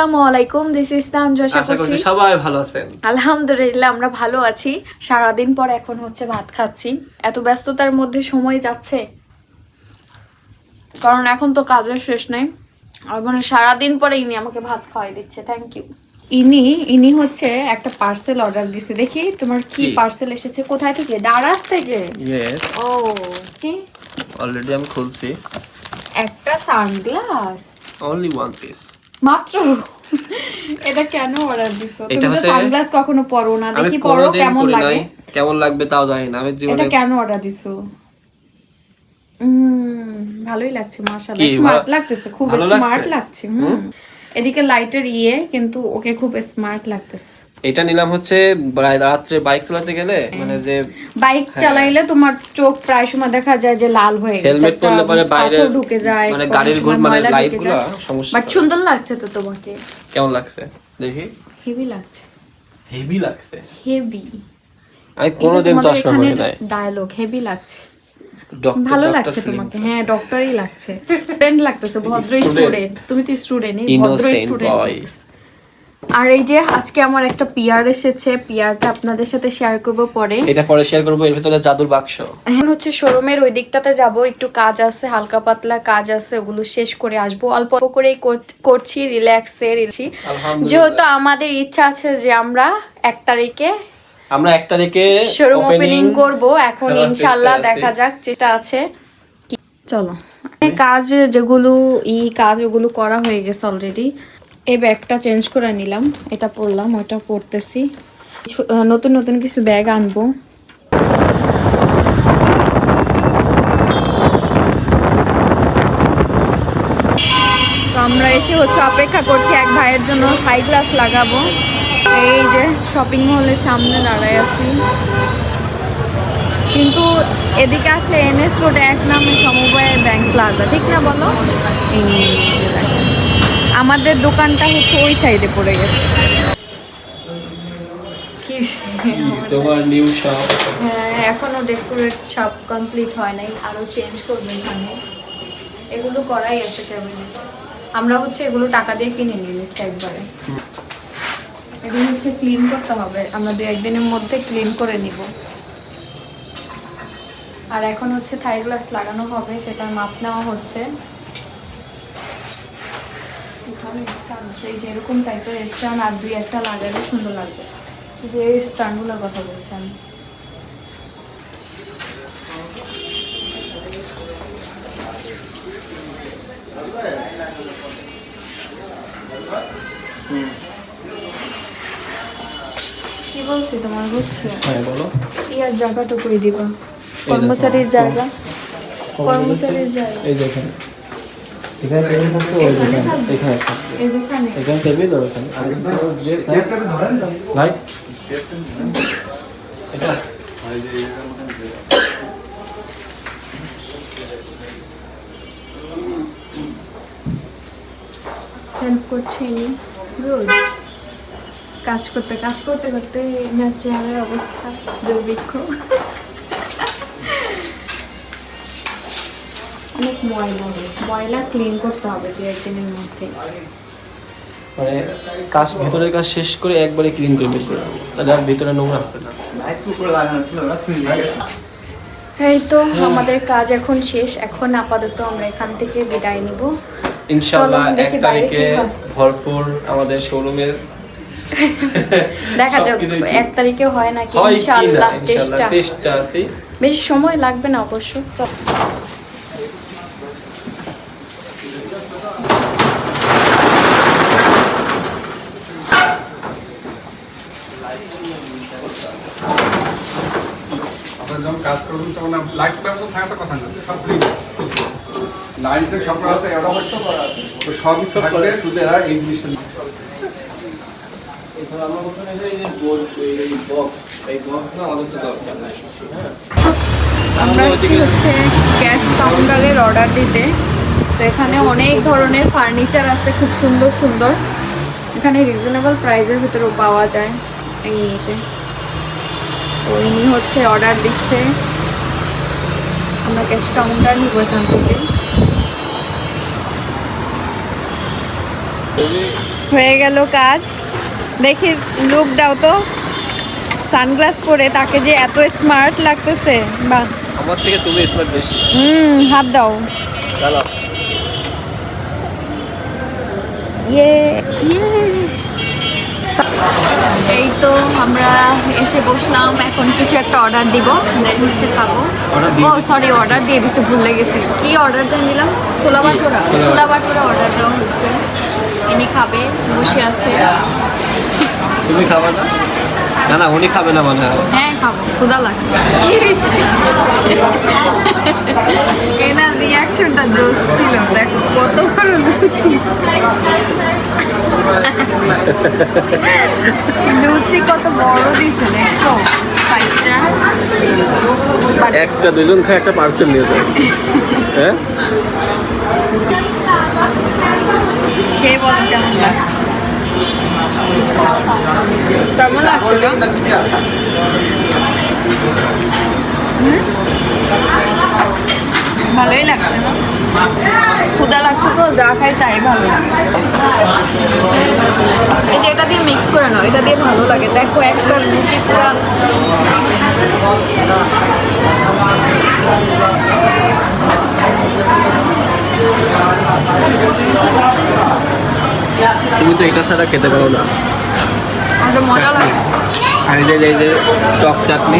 আসসালামু আলাইকুম this is Tanju আশা আশা করছি সবাই ভালো আছেন। আলহামদুলিল্লাহ আমরা ভালো আছি। সারাদিন পর এখন হচ্ছে ভাত খাচ্ছি। এত ব্যস্ততার মধ্যে সময় যাচ্ছে। কারণ এখন তো কাজের শেষ নেই। মানে সারাদিন পরে ইনি আমাকে ভাত খাওয়াই দিচ্ছে থ্যাংক ইউ ইনি ইনি হচ্ছে একটা পার্সেল অর্ডার দিছে। দেখি তোমার কি কি? পার্সেল এসেছে? কোথায় থেকে? দারাজ থেকে? ইয়েস ও কি? অলরেডি আমি খুলছি। একটা সানগ্লাস অনলি ওয়ান পিস মাত্র? এটা কেন অর্ডার দিছো? তুমি তো সানগ্লাস কখনো পরো না। দেখি পরো কেমন লাগে? কেমন লাগবে তাও জানি না। আমি জীবনে এটা কেন অর্ডার দিছো? ভালোই লাগছে মাশাআল্লাহ। স্মার্ট লাগতেছে খুব স্মার্ট? লাগছে? হুম? এদিকে লাইটের ইয়ে কিন্তু ওকে খুব স্মার্ট লাগতেছে। এটা নিলাম হচ্ছে রাত্রে বাইক চালাতে গেলে মানে যে বাইক চালাইলে তোমার চোখ প্রায় সময় দেখা যায় যে লাল হয়ে গেছে হেলমেট পরলে পরে বাইরে ঢুকে যায় মানে গাড়ির ঘুর মানে লাইটগুলো সমস্যা। বাট সুন্দর লাগছে তো তোমাকে। কেমন লাগছে? দেখি। হেভি লাগছে। হেভি লাগছে? হেভি আমি কোনোদিন চশমা পরি নাই। ডায়লগ হেভি লাগছে। ভালো লাগছে তোমাকে। হ্যাঁ ডক্টরই লাগছে। স্টুডেন্ট লাগতেছে ভদ্র. স্টুডেন্ট তুমি তো স্টুডেন্ট ভদ্র স্টুডেন্ট. আর এই যে আজকে আমার একটা পিয়ার এসেছে পিয়ারটা আপনাদের সাথে শেয়ার করব পরে। এটা পরে শেয়ার করব এর ভিতরে জাদুর বাক্স। এখন হচ্ছে শোরুমের ওই দিকটাতে যাব একটু কাজ আছে হালকা পাতলা কাজ আছে ওগুলো শেষ করে আসব। অল্প অল্প করেই করছি রিল্যাক্সে আলহামদুলিল্লাহ। যেহেতু আমাদের ইচ্ছা আছে যে আমরা এক তারিখে আমরা এক তারিখে শোরুম ওপেনিং করব এখন করার ইনশাল্লাহ দেখা যাক যেটা আছে। চলো। কাজ যেগুলো ই কাজ ওগুলো করা হয়ে গেছে অলরেডি এই ব্যাগটা চেঞ্জ করে নিলাম। এটা পরলাম ওটা পরতেছি। নতুন নতুন কিছু ব্যাগ আনব। আমরা এসে হচ্ছে অপেক্ষা করছি, এক ভাইয়ের জন্য হাই গ্লাস লাগাবো। এই যে শপিং মলের সামনে দাঁড়ায় আছি। কিন্তু এদিকে আসলে এনএস রোডে এক নামে সমবায় ব্যাংক প্লাজা ঠিক না বলো? এই। আমাদের দোকানটা হচ্ছে ওই সাইডে পড়ে গেছে। কি তোমার নিউ শপ হ্যাঁ এখনও ডেকোরেট সব কমপ্লিট হয় নাই আরও চেঞ্জ করবে এখানে। এগুলো করাই আছে ক্যাবিনেট আমরা হচ্ছে এগুলো টাকা দিয়ে কিনে নিয়েছি একবারে। এগুলো হচ্ছে ক্লিন করতে হবে আমরা দু একদিনের মধ্যে ক্লিন করে নিব। আর এখন হচ্ছে থাই গ্লাস লাগানো হবে সেটার মাপ নেওয়া হচ্ছে। এই যে এরকম টাইপের স্ট্যান্ড আর দুই একটা লাগালে সুন্দর লাগবে। যে স্ট্যান্ডগুলোর কথা বলছি আমি। কি বলছি তোমার হচ্ছে? হ্যাঁ বলো। ইয়ার জায়গাটুকুই দিবা। কর্মচারীর জায়গা? কর্মচারীর জায়গা। এই যে এখানে এখানে টেবিল থাকতো ওই দোকানে এখানে। থাকতো। এখানে টেবিল আর ওখানে আর ড্রেস ভাই এটা? হেল্প করছে গুড কাজ করতে কাজ করতে করতে এনার চেহারার অবস্থা দুর্ভিক্ষ অনেক ময়লা ময়লা ক্লিন করতে হবে দু একদিনের মধ্যে। মানে কাজ ভেতরের কাজ শেষ করে একবারে ক্লিন করে বের করে তাহলে আর ভিতরে নোংরা হবে না। এই তো আমাদের কাজ এখন শেষ। এখন আপাতত আমরা এখান থেকে বিদায় নিব। ইনশাআল্লাহ এক তারিখে ভরপুর আমাদের শোরুমের দেখা যাক এক তারিখে হয় নাকি? ইনশাআল্লাহ ইনশাআল্লাহ চেষ্টা। চেষ্টা আছি। বেশি সময় লাগবে না অবশ্য। চল। আপনারা যখন কাজ করবেন তখন লাইট ব্যবস্থা থাকা তো কথা না সব ফ্রি লাইনটা সব আছে এরা অবশ্য করা আছে। তো সবই তো থাকবে শুধু এরা এই জিনিসটা আমার যে এই যে বোর্ড এই বক্স এই বক্স না আমাদের তো দরকার নাই। হ্যাঁ। আমরা আসছি হচ্ছে ক্যাশ কাউন্টারের অর্ডার দিতে। তো এখানে অনেক ধরনের ফার্নিচার আছে খুব সুন্দর সুন্দর। এখানে রিজনেবল প্রাইসের ভিতরেও পাওয়া যায়। এই নিচে তো ইনি হচ্ছে অর্ডার দিচ্ছে। আমরা ক্যাশ কাউন্টার নিব এখান থেকে। হয়ে গেল কাজ। দেখি লুক দাও তো। সানগ্লাস পরে তাকে যে এত স্মার্ট লাগতেছে বা। আমার থেকে তুমি স্মার্ট বেশি। হুম হাত দাও। চালাও ইয়ে এই তো আমরা এসে বসলাম এখন কিছু একটা অর্ডার দিব দেন হচ্ছে খাব। ও সরি অর্ডার দিয়ে দিছে ভুলে গেছি। কি অর্ডার জানিলাম ছোলা বাটোরা ছোলা বাটোরা অর্ডার দেওয়া হয়েছে। ইনি খাবে বসে আছে। তুমি খাবে না? না না উনি খাবে না মানে হ্যাঁ। খাব ক্ষুদা লাগছে। এনার রিয়াকশনটা জোস ছিল দেখো কত বড় লুচি। লুচি কত বড় দিছে দেখো একটা দুজন খায় একটা পার্সেল নিয়ে যায়। হ্যাঁ? খেয়ে বল কেমন লাগছে। কেমন লাগছে? ভালোই লাগছে ক্ষুদা লাগছে তো, যা খাই তাই ভালো এই যে এটা দিয়ে মিক্স করে নাও, এটা দিয়ে ভালো লাগে। দেখো একটা লুচি পুরা। তুমি তো এটা ছাড়া খেতে পারো না। মজা লাগে। আর এই যে এই যে টক চাটনি।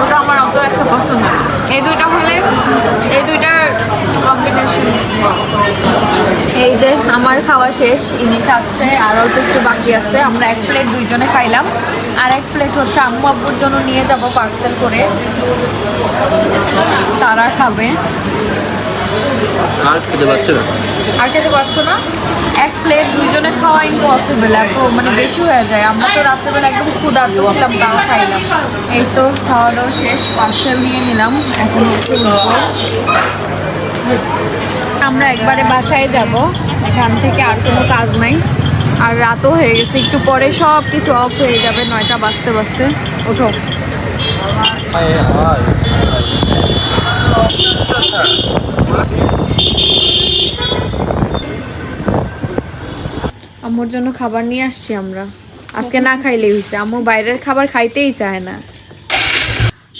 ওটা আমার অত একটা পছন্দ। এই দুইটা হলে এই দুইটার কম্বিনেশন এই যে আমার খাওয়া শেষ ইনি খাচ্ছে আর অল্প একটু বাকি আছে। আমরা এক প্লেট দুইজনে খাইলাম। আর এক প্লেট হচ্ছে আম্মু আব্বুর জন্য নিয়ে যাব পার্সেল করে। তারা খাবে। আর খেতে পারছ না? আর খেতে পারছ না? এক প্লেট দুইজনে খাওয়া ইম্পসিবল এত মানে বেশি হয়ে যায়। আমরা তো রাত্রেবেলা একদম ক্ষুধার্ত ছিলাম, তাও খাইলাম। এই তো খাওয়া দাওয়া শেষ পার্সেল নিয়ে নিলাম, এখন আমরা একবারে বাসায় যাব, এখান থেকে আর কোনো কাজ নাই। আর রাতও হয়ে গেছে, একটু পরে সব কিছু অফ হয়ে যাবে, নয়টা বাজতে বাজতে। ওঠো। আম্মুর জন্য খাবার নিয়ে আসছি আমরা। আজকে না খাইলেই হয়েছে আম্মু বাইরের খাবার খাইতেই চায় না।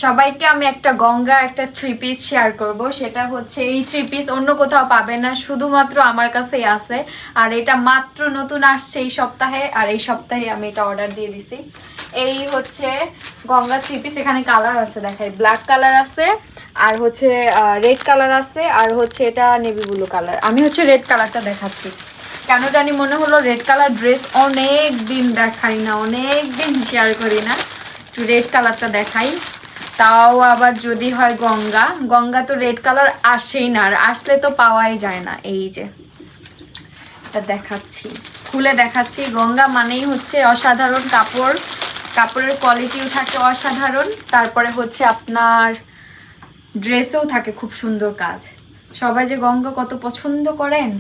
সবাইকে আমি একটা গঙ্গা একটা থ্রি পিস শেয়ার করব। সেটা হচ্ছে এই থ্রি পিস অন্য কোথাও পাবে না, শুধুমাত্র আমার কাছেই আছে। আর এটা মাত্র নতুন আসছে এই সপ্তাহে, আর এই সপ্তাহে আমি এটা অর্ডার দিয়ে দিছি। এই হচ্ছে গঙ্গা থ্রি পিস এখানে কালার আছে, দেখাই। ব্ল্যাক কালার আছে, আর হচ্ছে রেড কালার আছে, আর হচ্ছে এটা নেভি ব্লু কালার আমি হচ্ছে রেড কালারটা দেখাচ্ছি। কেন জানি মনে হলো রেড কালার ড্রেস অনেক দিন দেখাই না অনেক দিন শেয়ার করি না। একটু রেড কালারটা দেখাই। তাও আবার যদি হয় গঙ্গা গঙ্গা তো রেড কালার আসেই না, আর আসলে তো পাওয়াই যায় না, এই যে। দেখাচ্ছি, খুলে দেখাচ্ছি। গঙ্গা মানেই হচ্ছে অসাধারণ কাপড়, কাপড়ের কোয়ালিটিও থাকে অসাধারণ, তারপরে হচ্ছে আপনার ড্রেসেও থাকে খুব সুন্দর কাজ। সবাই যে গঙ্গা কত পছন্দ করেন?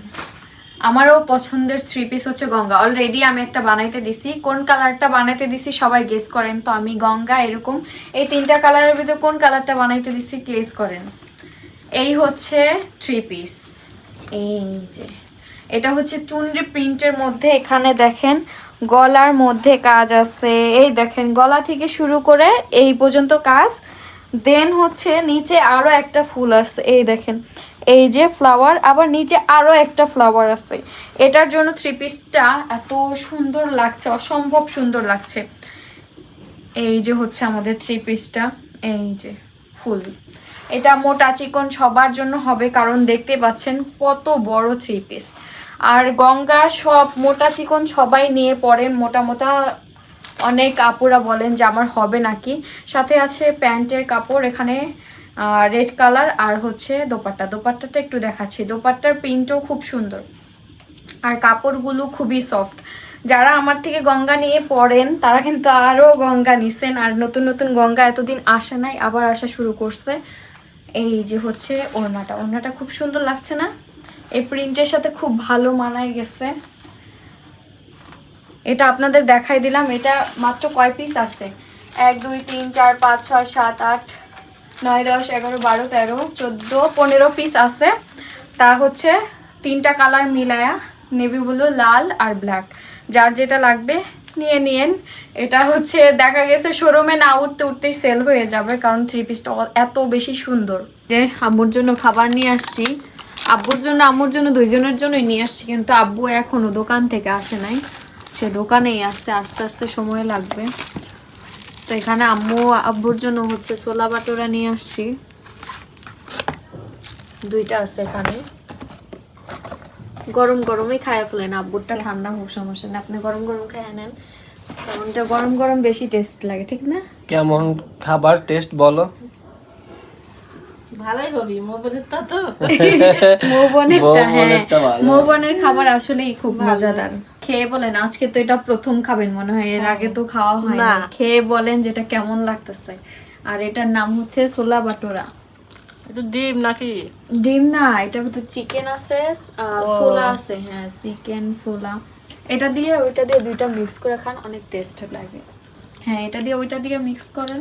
আমারও পছন্দের থ্রি পিস হচ্ছে গঙ্গা। অলরেডি আমি একটা বানাইতে দিছি। কোন কালারটা বানাইতে দিছি সবাই গেস করেন তো। আমি গঙ্গা এরকম। এই তিনটা কালারের ভিতরে কোন কালারটা বানাইতে দিছি গেস করেন। এই হচ্ছে থ্রি পিস এই যে। এটা হচ্ছে চুনরি প্রিন্টের মধ্যে। এখানে দেখেন গলার মধ্যে কাজ আছে। এই দেখেন, গলা থেকে শুরু করে এই পর্যন্ত কাজ। দেন হচ্ছে নিচে আরও একটা ফুল আছে। এই দেখেন এই যে ফ্লাওয়ার আবার নিচে আরও একটা ফ্লাওয়ার আছে। এটার জন্য থ্রি পিসটা এত সুন্দর লাগছে, অসম্ভব সুন্দর লাগছে। এই যে হচ্ছে আমাদের থ্রি পিসটা এই যে ফুল। এটা মোটা চিকন সবার জন্য হবে, কারণ দেখতে পাচ্ছেন কত বড় থ্রি পিস আর গঙ্গা সব মোটা চিকন সবাই নিয়ে পড়েন মোটা মোটা অনেক আপুরা বলেন যে আমার হবে নাকি। সাথে আছে প্যান্টের কাপড়, এখানে রেড কালার আর হচ্ছে দোপাট্টা। দোপাট্টাটা একটু দেখাচ্ছি। দোপাট্টার প্রিন্টও খুব সুন্দর। আর কাপড়গুলো খুবই সফট যারা আমার থেকে গঙ্গা নিয়ে পড়েন, তারা কিন্তু আরও গঙ্গা নিছেন। আর নতুন নতুন গঙ্গা এতদিন আসে নাই, আবার আসা শুরু করছে। এই যে হচ্ছে ওড়নাটা। ওড়নাটা খুব সুন্দর লাগছে না? এই প্রিন্টের সাথে খুব ভালো মানায় গেছে। এটা আপনাদের দেখাই দিলাম। এটা মাত্র কয় পিস আছে? এক, দুই, তিন, চার, পাঁচ, ছয়, সাত, আট নয়, দশ, এগারো, বারো, তেরো, চোদ্দ, পনেরো পিস আছে। তা হচ্ছে তিনটা কালার মিলায়া নেভি ব্লু লাল আর ব্ল্যাক যার যেটা লাগবে নিয়ে নিয়েন। এটা হচ্ছে, দেখা গেছে শোরুমে না উঠতে উঠতেই সেল হয়ে যাবে, কারণ থ্রি পিসটা এত বেশি সুন্দর। যে আম্মুর জন্য খাবার নিয়ে আসছি, আব্বুর জন্য, আম্মুর জন্য, দুইজনের জন্যই নিয়ে আসছি, কিন্তু আব্বু এখনও দোকান থেকে আসে নাই। সে দোকানেই আসতে, আস্তে আস্তে সময় লাগবে। তো এখানে আম্মু আব্বুর জন্য হচ্ছে ছোলা বাটোরা নিয়ে আসছি। দুইটা আছে এখানে। গরম গরমই খায় ফেলেন, আব্বুরটা ঠান্ডা হোক, সমস্যা নেই। আপনি গরম গরম খাইয়ে নেন। কারণটা গরম গরম বেশি টেস্ট লাগে, ঠিক না? কেমন খাবার টেস্ট বলো? ভালোই হবি মোবাইলটা তো। মৌবনেরটা হ্যাঁ। মৌবনের খাবার আসলেই খুব মজাদার। খেয়ে বলেন আজকে তো এটা প্রথম খাবেন মনে হয় এর আগে তো খাওয়া হয় না। খেয়ে বলেন যেটা কেমন লাগতেছে। আর এটার নাম হচ্ছে ছোলা বাটোরা। একটু ডিম নাকি? ডিম না এটার ভিতরে চিকেন আছে ছোলা আছে হ্যাঁ চিকেন ছোলা। এটা দিয়ে ওইটা দিয়ে দুইটা মিক্স করে খান অনেক টেস্ট লাগে। হ্যাঁ এটা দিয়ে ওইটা দিয়ে মিক্স করেন।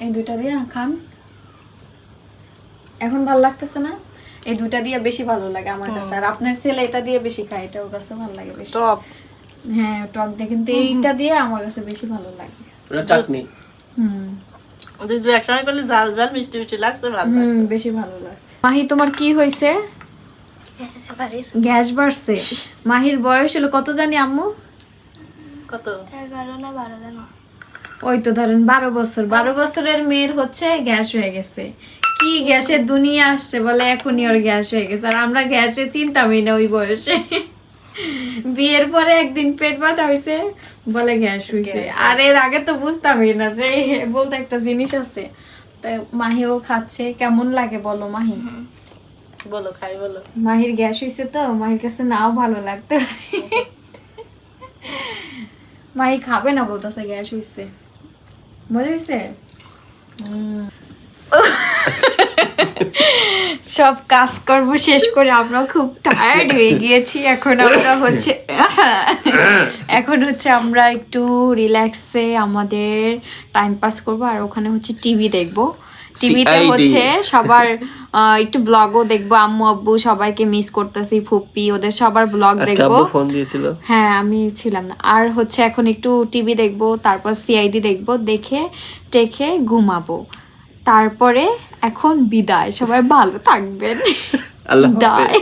এই দুইটা দিয়ে খান। এখন ভালো লাগতেছে না? এই দুইটা দিয়ে বেশি ভালো লাগে আমার কাছে। আর আপনার ছেলে এটা দিয়ে বেশি খায় এটা ওর কাছে ভালো লাগে বেশি। টক। হ্যাঁ টক দিয়ে। কিন্তু এইটা দিয়ে আমার কাছে বেশি ভালো লাগে। ওটা চাটনি। হুম। ওদের দু একসময় করলে জাল জাল মিষ্টি মিষ্টি লাগছে ভালো হুম বেশি ভালো লাগছে। মাহি তোমার কি হয়েছে? গ্যাস বাড়ছে। মাহির বয়স হলো কত জানি আম্মু? কত? ওই তো ধরেন বারো বছর বারো বছরের মেয়ের হচ্ছে গ্যাস হয়ে গেছে। কি গ্যাসের দুনিয়া আসছে বলে এখনই ওর গ্যাস হয়ে গেছে। আর আমরা গ্যাসে চিন্তামই না ওই বয়সে। বিয়ের পরে একদিন পেট ব্যথা হয়েছে বলে গ্যাস হয়েছে আর এর আগে তো বুঝতামই না যে বলতে একটা জিনিস আছে। তাই মাহিও খাচ্ছে কেমন লাগে বলো মাহি? বলো খাই বলো। মাহির গ্যাস হয়েছে তো মাহির কাছে নাও ভালো লাগতে। পারে মাহি খাবে না বলতেছে গ্যাস হয়েছে মজা হয়েছে সব কাজকর্ম শেষ করে আমরা খুব টায়ার্ড হয়ে গিয়েছি। এখন আমরা হচ্ছে, এখন হচ্ছে আমরা একটু রিল্যাক্সে আমাদের টাইম পাস করব, আর ওখানে হচ্ছে টিভি দেখব। টিভিতে হচ্ছে সবার একটু ব্লগও দেখব আম্মু আব্বু সবাইকে মিস করতেছি ফুপ্পি ওদের সবার ব্লগ দেখব। ফোন দিয়েছিল। হ্যাঁ আমি ছিলাম না। আর হচ্ছে এখন একটু টিভি দেখব তারপর সিআইডি দেখব দেখে টেখে ঘুমাবো। তারপরে এখন বিদায় সবাই ভালো থাকবেন। আল্লাহ বিদায়।